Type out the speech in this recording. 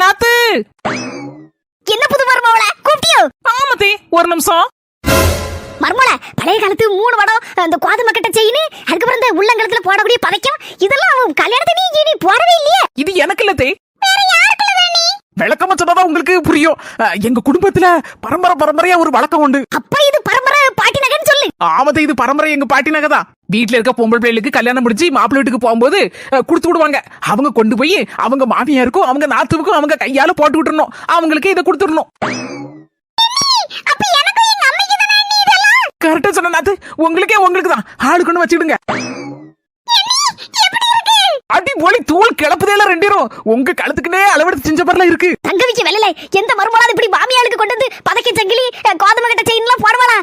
நாத்து! என்ன புது மருமவள கூப்பிட்டியோ? ஆமத்தி ஒரு நிமிஷம். மருமவள பழைய காலத்து மூணு வடம் அந்த கோதுமை கட்ட செயின் அதுக்கப்புறம் இந்த உள்ளங்கலத்துல போடக்கூடிய பதைக்கம் இதெல்லாம் அவன் கல்யாணத்தை நீ நீ போடவே இல்லையே. இது எனக்கு இல்ல தே. விளக்கமா சொன்னதா உங்களுக்கு புரியும். எங்க குடும்பத்துல பரம்பரை பரம்பரையா ஒரு வழக்கம் உண்டு. அப்ப இது பரம்பரை ஆமத்தை இது பரம்பரை எங்க பாட்டி நகைதான் வீட்ல இருக்க பொம்பளை பிள்ளைகளுக்கு கல்யாணம் முடிச்சு மாப்பிள்ளை வீட்டுக்கு போகும்போது கொடுத்து விடுவாங்க. அவங்க கொண்டு போய் அவங்க மாமியாருக்கும் அவங்க நாத்துவுக்கும் அவங்க கையால போட்டு விட்டுறணும். அவங்களுக்கு இதை கொடுத்துடணும். கரெக்டா சொன்ன நாத்து. உங்களுக்கே உங்களுக்கு தான். ஆளுக்குன்னு வச்சுடுங்க. அடி போலி தூள் கிளப்புதேல ரெண்டிரும் உங்க கழுத்துக்குனே அளவெடுத்து செஞ்ச மாதிரிலாம் இருக்கு. தங்கவிக்க வெளியில எந்த மருமலாவது இப்படி மாமியாளுக்கு கொண்டு வந்து பதக்க சங்கிலி அஹ், கோதுமை கட்ட செயின் எல்லாம் போடுவாளா?